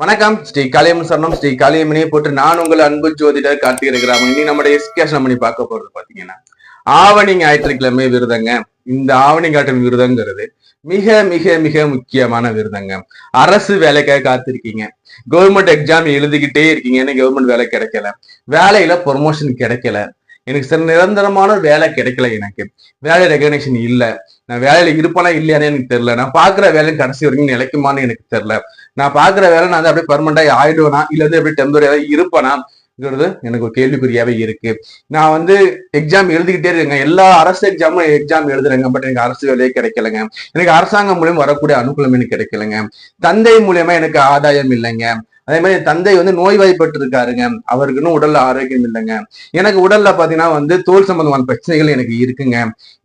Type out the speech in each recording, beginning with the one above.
வணக்கம். ஸ்ரீ காளியம்மன் சரணம். ஸ்ரீ காளியம்மனியை போட்டு நான் உங்கள் அன்பு ஜோதிடர் கார்த்திகை இருக்கிறாங்க இனி நம்ம எஸ்கேஷன் பண்ணி பார்க்க போறது பாத்தீங்கன்னா ஆவணி ஞாயிற்றுக்கிழமை விருதங்க. இந்த ஆவணி காட்டும் விருதங்கிறது மிக மிக மிக முக்கியமான விருதங்க. அரசு வேலைக்காக காத்திருக்கீங்க. கவர்மெண்ட் எக்ஸாம் எழுதிக்கிட்டே இருக்கீங்க கவர்மெண்ட் வேலை கிடைக்கல. வேலையில ப்ரொமோஷன் கிடைக்கல. எனக்கு சில நிரந்தரமான வேலை கிடைக்கல எனக்கு. வேலை ரெகனேஷன் இல்லை. நான் வேலையில இருப்பானா இல்லையானே எனக்கு தெரியல. நான் பாக்குற வேலை கடைசி வரைக்கும் நிலைக்குமான்னு எனக்கு தெரியல. நான் பாக்குற வேலை நான் வந்து அப்படியே பர்மனண்டா ஆயிடுவேனா? இல்ல வந்து அப்படியே டெம்பரரியா இருப்பேனாங்கிறது எனக்கு ஒரு கேள்விக்குறியாவே இருக்கு. நான் வந்து எக்ஸாம் எழுதிக்கிட்டே இருக்கேங்க. எல்லா அரசு எக்ஸாமும் எக்ஸாம் எழுதுறேங்க. பட் எனக்கு அரசு வேலையே கிடைக்கலங்க. எனக்கு அரசாங்கம் மூலியம் வரக்கூடிய அனுகூலம் எனக்கு கிடைக்கலங்க. தந்தை மூலியமா எனக்கு ஆதாயம் இல்லைங்க. அதே மாதிரி என் தந்தை வந்து நோய்வாய்ப்பட்டு இருக்காருங்க அவருக்கு இன்னும் உடல்ல ஆரோக்கியம் இல்லைங்க. எனக்கு உடல்ல பாத்தீங்கன்னா வந்து தோல் சம்பந்தமான பிரச்சனைகள் எனக்கு இருக்குங்க.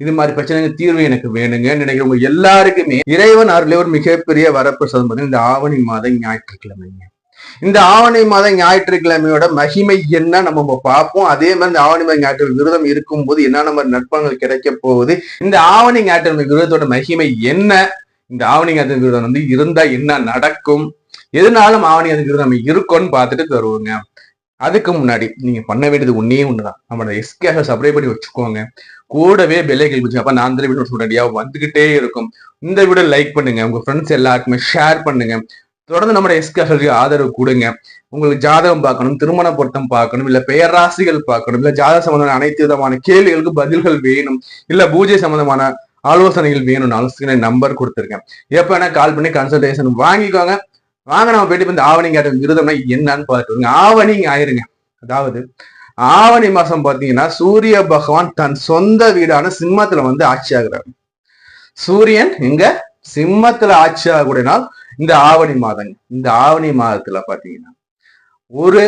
இது மாதிரி பிரச்சனைகள் தீர்வு எனக்கு வேணுங்க. நினைக்கிறவங்க எல்லாருக்குமே இறைவன் அருளே ஒரு மிகப்பெரிய வரப்பிரசாதம் பார்த்தீங்கன்னா இந்த ஆவணி மாதம் ஞாயிற்றுக்கிழமைங்க. இந்த ஆவணி மாத ஞாயிற்றுக்கிழமையோட மகிமை என்ன நம்ம பார்ப்போம். அதே மாதிரி இந்த ஆவணி மாத ஞாயிற்று விரதம் இருக்கும்போது என்னென்ன மாதிரி நட்பங்கள் கிடைக்க போகுது? இந்த ஆவணி ஞாயிற்றுக்கிழமை விரதத்தோட மகிமை என்ன? இந்த ஆவணி ஞாயிற்று விரதம் வந்து இருந்தா என்ன நடக்கும்? எதுனாலும் ஆவணி அதுக்கு நம்ம இருக்கோன்னு பார்த்துட்டு தருவோங்க. அதுக்கு முன்னாடி நீங்க பண்ண வேண்டியது ஒன்னே ஒண்ணுதான். நம்மளோட எஸ்கேஷ சப்ரை பண்ணி வச்சுக்கோங்க. கூடவே பெல்லை கிளிக் அப்ப நான் அந்த வீடியோ உடனடியா வந்துகிட்டே இருக்கும். இந்த வீடியோ லைக் பண்ணுங்க. உங்க ஃப்ரெண்ட்ஸ் எல்லாருக்குமே ஷேர் பண்ணுங்க. தொடர்ந்து நம்ம எஸ்கேஷலுக்கு ஆதரவு கொடுங்க. உங்களுக்கு ஜாதகம் பார்க்கணும் திருமண பொருத்தம் பார்க்கணும் இல்ல பெயராசிகள் பார்க்கணும் இல்ல ஜாதக சம்பந்தமான அனைத்து விதமான கேள்விகளுக்கு பதில்கள் வேணும் இல்ல பூஜை சம்பந்தமான ஆலோசனைகள் வேணும்னாலும் நம்பர் கொடுத்துருக்கேன். எப்ப வேணா கால் பண்ணி கன்சல்டேஷன் வாங்கிக்கோங்க. வாங்க நம்ம போயிட்டு இந்த ஆவணி கேட்ட விருதம்னா என்னன்னு பார்த்துருங்க ஆவணி ஆயிருங்க. அதாவது ஆவணி மாசம் பார்த்தீங்கன்னா சூரிய பகவான் தன் சொந்த வீடான சிம்மத்துல வந்து ஆட்சி ஆகிறார் சூரியன் இங்க சிம்மத்துல ஆட்சி ஆகக்கூடிய நாள் இந்த ஆவணி மாதங்க இந்த ஆவணி மாதத்துல பாத்தீங்கன்னா ஒரு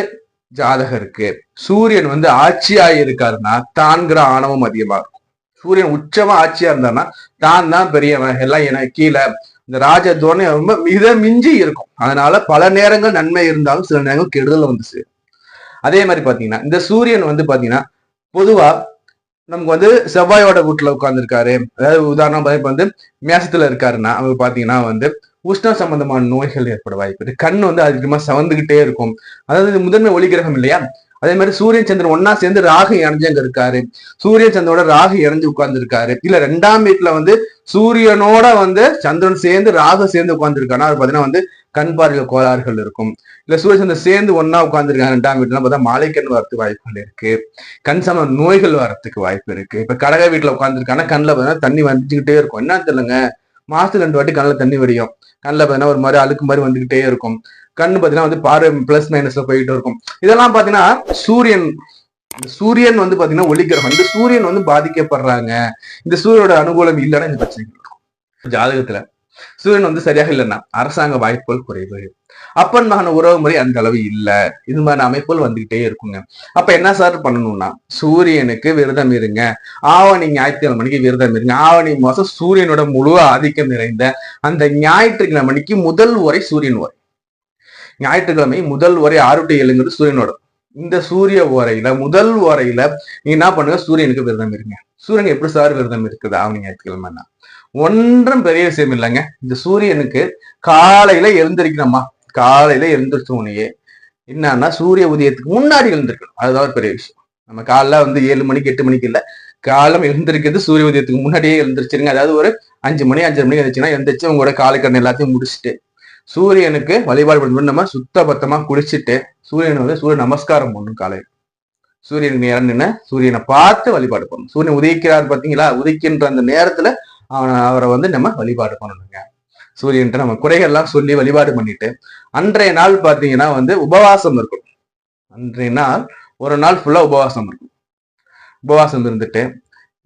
ஜாதகருக்கு சூரியன் வந்து ஆட்சியா இருக்காருன்னா தான்கிற ஆணவம் அதிகமா இருக்கும். சூரியன் உச்சமா ஆட்சியா இருந்தாருன்னா தான் தான் பெரியவன். எல்லாம் என கீழே இந்த ராஜ தோரணை ரொம்ப மித மிஞ்சி இருக்கும். அதனால பல நேரங்கள் நன்மை இருந்தாலும் சில நேரங்கள் கெடுதல் வந்து சேரும். அதே மாதிரி பாத்தீங்கன்னா இந்த சூரியன் வந்து பாத்தீங்கன்னா பொதுவா நமக்கு வந்து செவ்வாயோட வீட்டுல உட்கார்ந்துருக்காரு. அதாவது உதாரணம் வந்து மேசத்துல இருக்காருன்னா அவர் பாத்தீங்கன்னா வந்து உஷ்ண சம்பந்தமான நோய்கள் ஏற்பட வாய்ப்பு இருக்கு. கண் வந்து அதிகமா சவந்துகிட்டே இருக்கும். அதாவது முதன்மை ஒளி கிரகம் இல்லையா? அதே மாதிரி சூரியன் சந்திரன் ஒன்னா சேர்ந்து ராகு இணைஞ்சு அங்க இருக்காரு. சூரியன் சந்திரனோட ராகு இணைஞ்சு உட்கார்ந்து இருக்காரு இல்ல ரெண்டாம் வீட்டுல வந்து சூரியனோட வந்து சந்திரன் சேர்ந்து ராகு சேர்ந்து உட்கார்ந்துருக்கானா அவர் பாத்தீங்கன்னா வந்து கண் பார்வையில கோளாறுகள் இருக்கும். இல்ல சூரிய சந்திரன் சேர்ந்து ஒன்னா உட்கார்ந்துருக்காங்க ரெண்டாம் வீட்டுல பார்த்தா மாலைக்கண் வரத்துக்கு வாய்ப்புகள் இருக்கு. கண் சம நோய்கள் வரத்துக்கு வாய்ப்பு இருக்கு. இப்ப கடக வீட்டுல உட்காந்துருக்காங்கன்னா கண்ணில் பார்த்தீங்கன்னா தண்ணி வந்துகிட்டே இருக்கும். என்ன தெரியலங்க. மாசத்துல ரெண்டு வாட்டி கண்ணில் தண்ணி வடியும். கண்ணில் பார்த்தீங்கன்னா ஒரு மாதிரி அழுக்கு மாதிரி வந்துகிட்டே இருக்கும். கண்ணு பார்த்தீங்கன்னா வந்து பார்வை பிளஸ் மைனஸ்ல போயிட்டு இருக்கும். இதெல்லாம் பார்த்தீங்கன்னா சூரியன் சூரியன் வந்து பாத்தீங்கன்னா ஒளிக்கிரகம் இந்த சூரியன் வந்து பாதிக்கப்படுறாங்க. இந்த சூரியனோட அனுகூலம் இல்லைன்னா இந்த பிரச்சனைகள் இருக்கும். ஜாதகத்துல சூரியன் வந்து சரியாக இல்லைன்னா அரசாங்க வாய்ப்புகள் குறைவு. அப்பன் மகன உறவு முறை அந்த அளவு இல்ல. இது மாதிரி அமைப்புகள் வந்துகிட்டே இருக்குங்க. அப்ப என்ன சார் பண்ணணும்னா சூரியனுக்கு விரதம் இருங்க. ஆவணி ஞாயிற்றுக்கிழமை மணிக்கு விரதம் இருங்க. ஆவணி மாசம் சூரியனோட முழு ஆதிக்கம் நிறைந்த அந்த ஞாயிற்றுக்கிழமை மணிக்கு முதல் உரை சூரியன் உரை. ஞாயிற்றுக்கிழமை முதல் உரை ஆறு டு ஏழுங்கிறது சூரியனோட இந்த சூரிய ஓரையில முதல் ஓரையில நீங்க என்ன பண்ணுங்க சூரியனுக்கு விரதம் இருங்க. சூரியன் எப்படி சார் விரதம் இருக்குது? ஆவணி ஞாயிற்றுக்கிழமைன்னா. ஒன்றும் பெரிய விஷயம் இல்லைங்க. இந்த சூரியனுக்கு காலையில எழுந்திருக்கணுமா காலையில எழுந்திரிச்ச உடனேயே என்னன்னா சூரிய உதயத்துக்கு முன்னாடி எழுந்திருக்கணும். அதுதான் ஒரு பெரிய விஷயம். நம்ம காலைல வந்து ஏழு மணிக்கு எட்டு மணிக்கு இல்ல. காலம் எழுந்திருக்கிறது சூரிய உதயத்துக்கு முன்னாடியே எழுந்திரிச்சிருங்க. அதாவது ஒரு அஞ்சு மணி அஞ்சரை மணி எழுந்துச்சுன்னா எழுந்திரிச்சு உங்களோட காலைக்கடன் எல்லாத்தையும் முடிச்சுட்டு சூரியனுக்கு வழிபாடு பண்ணும்போது நம்ம சுத்த பத்தமா குளிச்சுட்டு சூரியன் வந்து சூரிய நமஸ்காரம் பண்ணணும் காலையில் சூரியனுக்கு நேரம் நின்று சூரியனை பார்த்து வழிபாடு பண்ணணும் சூரியன் உதிக்கிறார் பார்த்தீங்களா? உதிக்கின்ற அந்த நேரத்துல அவனை அவரை வந்து நம்ம வழிபாடு பண்ணணுங்க. சூரியன்ட்டு நம்ம குறைகள்லாம் சொல்லி வழிபாடு பண்ணிட்டு அன்றைய நாள் பார்த்தீங்கன்னா வந்து உபவாசம் இருக்கும் அன்றைய நாள் ஒரு நாள் ஃபுல்லா உபவாசம் இருக்கும் உபவாசம் இருந்துட்டு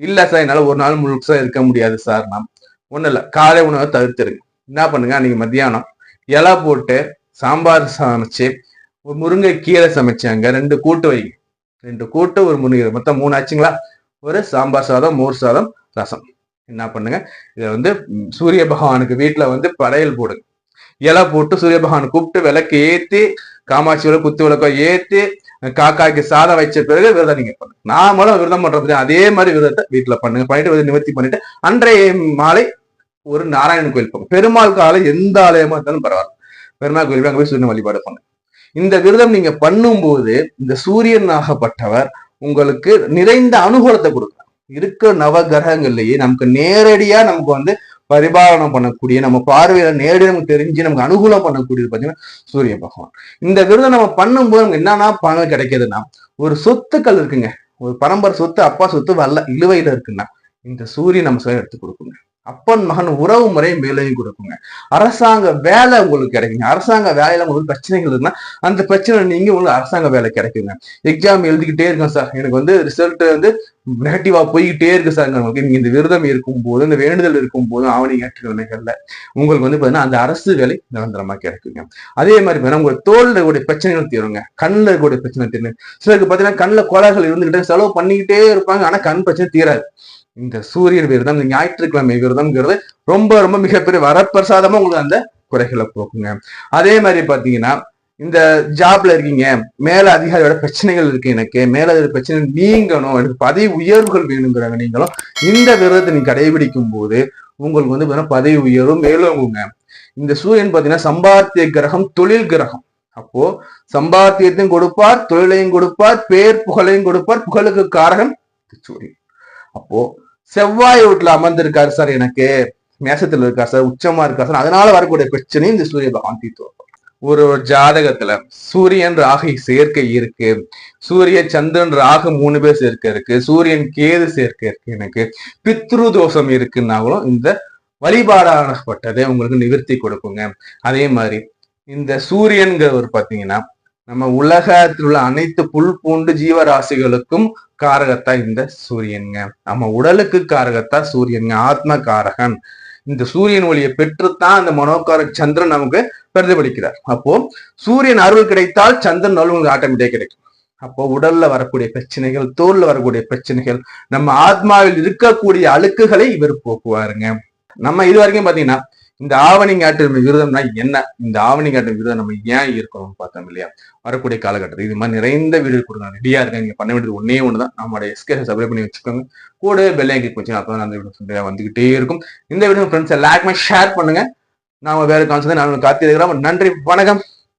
இல்ல சார் என்னால ஒரு நாள் முழுக்க இருக்க முடியாது சார் நான் ஒண்ணும் இல்ல. காலை உணவை தவிர்த்துருங்க. என்ன பண்ணுங்க? அன்னைக்கு மத்தியானம் இலை போட்டு சாம்பார் சமைச்சு ஒரு முருங்கை கீரை சமைச்சாங்க ரெண்டு கூட்டு வைங்க ரெண்டு கூட்டு ஒரு முருங்கை மொத்தம் மூணு ஆச்சுங்களா? ஒரு சாம்பார் சாதம் மோர் சாதம் ரசம். என்ன பண்ணுங்க? இதை வந்து சூரிய பகவானுக்கு வீட்டில் வந்து படையல் போடுங்க. இலை போட்டு சூரிய பகவான் கூப்பிட்டு விளக்கு ஏற்றி காமாட்சி விளக்கு குத்து விளக்கோ ஏற்றி காக்காய்க்கு சாதம் வச்ச பிறகு விரதம் நீங்க பண்ணுங்க நாமளும் விரதம் பண்றது அதே மாதிரி விரதத்தை வீட்டுல பண்ணுங்க. பண்ணிட்டு நிவர்த்தி பண்ணிட்டு அன்றைய மாலை ஒரு நாராயணன் கோயில் போங்க பெருமாள் காலை எந்த ஆலயமா இருந்தாலும் பரவாயில்ல. பெருமாள் கோயில் அங்க போய் சூரியன் வழிபாடு பண்ணுங்க. இந்த விரதம் நீங்க பண்ணும்போது இந்த சூரியன் ஆகப்பட்டவர் உங்களுக்கு நிறைந்த அனுகூலத்தை கொடுக்கும் இருக்க நவ கிரகங்கள்லயே நமக்கு நேரடியா நமக்கு வந்து பரிபாலனம் பண்ணக்கூடிய நம்ம பார்வையில நேரடியாக நமக்கு தெரிஞ்சு நமக்கு அனுகூலம் பண்ணக்கூடியது பார்த்தீங்கன்னா சூரிய பகவான். இந்த விருதை நம்ம பண்ணும்போது நமக்கு என்னன்னா பணம் கிடைக்கிதுன்னா ஒரு சொத்துக்கள் இருக்குங்க. ஒரு பரம்பரை சொத்து அப்பா சொத்து வரல இழுவையில இருக்குன்னா இந்த சூரியன் நம்ம எடுத்து கொடுக்குங்க. அப்பன் மகன் உறவு முறை மேலையும் கொடுக்குங்க. அரசாங்க வேலை உங்களுக்கு கிடைக்குங்க. அரசாங்க வேலையில உங்களுக்கு பிரச்சனைகள் இருக்குன்னா அந்த பிரச்சனை நீங்க உங்களுக்கு அரசாங்க வேலை கிடைக்குங்க. எக்ஸாம் எழுதிக்கிட்டே இருக்கேன் சார். எனக்கு வந்து ரிசல்ட் வந்து நெகட்டிவா போய்கிட்டே இருக்கு சார் உங்களுக்கு நீங்க இந்த விரதம் இருக்கும் போது இந்த வேண்டுதல் இருக்கும் போது ஆவணி ஞாயிற்றுக்கிழமைகள்ல உங்களுக்கு வந்து பாத்தீங்கன்னா அந்த அரசு வேலை நிரந்தரமா கிடைக்குங்க. அதே மாதிரி பாத்தீங்கன்னா உங்க தோல்ல இருக்கக்கூடிய பிரச்சனைகள் தீருங்க. கண்ணில் இருக்கக்கூடிய பிரச்சனை தீரும் சிலருக்கு பாத்தீங்கன்னா கண்ணுல கோலாகல் இருந்துகிட்டே செலவு பண்ணிக்கிட்டே இருப்பாங்க. ஆனா கண் பிரச்சனை தீராது. இந்த சூரியன் விரதம் இந்த ஞாயிற்றுக்கிழமை விரதம்ங்கிறது ரொம்ப ரொம்ப மிகப்பெரிய வரப்பிரசாதமா உங்களுக்கு அந்த குறைகளை போக்குங்க. அதே மாதிரி பாத்தீங்கன்னா இந்த ஜாப்ல இருக்கீங்க மேல அதிகாரியோட பிரச்சனைகள் இருக்கு எனக்கு மேல பிரச்சனை நீங்கணும் எனக்கு பதவி உயர்வுகள் வேணுங்கிறாங்க நீங்களும். இந்த விரதத்தை நீங்க கடைபிடிக்கும் போது உங்களுக்கு வந்து பார்த்தீங்கன்னா பதவி உயர்வு மேலோங்குங்க. இந்த சூரியன் பார்த்தீங்கன்னா சம்பாத்திய கிரகம் தொழில் கிரகம். அப்போ சம்பாத்தியத்தையும் கொடுப்பார் தொழிலையும் கொடுப்பார் பேர் புகழையும் கொடுப்பார் புகழுக்கு காரகம் சூரியன் அப்போ செவ்வாய் வீட்டுல அமர்ந்திருக்காரு சார் எனக்கு மேசத்துல இருக்கார் சார் உச்சமா இருக்கார் சார். அதனால வரக்கூடிய பிரச்சனையும் இந்த சூரிய பகவான் தீர்த்து வைப்பார். ஒரு ஒரு ஜாதகத்துல சூரியன் ராகு சேர்க்கை இருக்கு. சூரிய சந்திரன் ராகு மூணு பேர் சேர்க்கை இருக்கு. சூரியன் கேது சேர்க்கை இருக்கு எனக்கு. பித்ரு தோஷம் இருக்குன்னாலும் இந்த வழிபாடானப்பட்டதை உங்களுக்கு நிவர்த்தி கொடுக்குங்க. அதே மாதிரி இந்த சூரியன்கிறவர் பாத்தீங்கன்னா நம்ம உலகத்தில் உள்ள அனைத்து புல் பூண்டு ஜீவராசிகளுக்கும் காரகத்தா இந்த சூரியனுங்க. நம்ம உடலுக்கு காரகத்தா சூரியனுங்க. ஆத்ம காரகன். இந்த சூரியன் ஒளியை பெற்றுத்தான் அந்த மனோகார சந்திரன் நமக்கு பிரதிபலிக்கிறார். அப்போ சூரியன் அருள் கிடைத்தால் சந்திரன் அருள் உங்களுக்கு ஆட்டோமேட்டிக் கிடைக்கும். அப்போ உடல்ல வரக்கூடிய பிரச்சனைகள் தோல்ல வரக்கூடிய பிரச்சனைகள் நம்ம ஆத்மாவில் இருக்கக்கூடிய அழுக்குகளை இவர் போக்குவாருங்க. நம்ம இது வரைக்கும் பாத்தீங்கன்னா இந்த ஆவணிங்காட்டு விரதம்னா என்ன? இந்த ஆவணிங்காட்டு விரதம் நம்ம ஏன் இருக்கணும் பார்த்தோம் இல்லையா? வரக்கூடிய காலகட்டத்தில் இது மாதிரி நிறைந்த வீடு கொடுங்க ரெடியா இருக்கேன் நீங்க பண்ண வேண்டியது ஒன்னே ஒண்ணுதான். நம்மளுடைய எஸ்கே சப்ளை பண்ணி வச்சுக்கோங்க. கூட பெல்லையும் கிளிக் வச்சு அப்போ அந்த வீடியோ வந்துகிட்டே இருக்கும். இந்த வீடியோ ஃப்ரெண்ட்ஸ் எல்லாருக்குமே ஷேர் பண்ணுங்க. நாம வேற கான்செப்ட் நான் காத்திருக்கிறோம் நன்றி. வணக்கம்.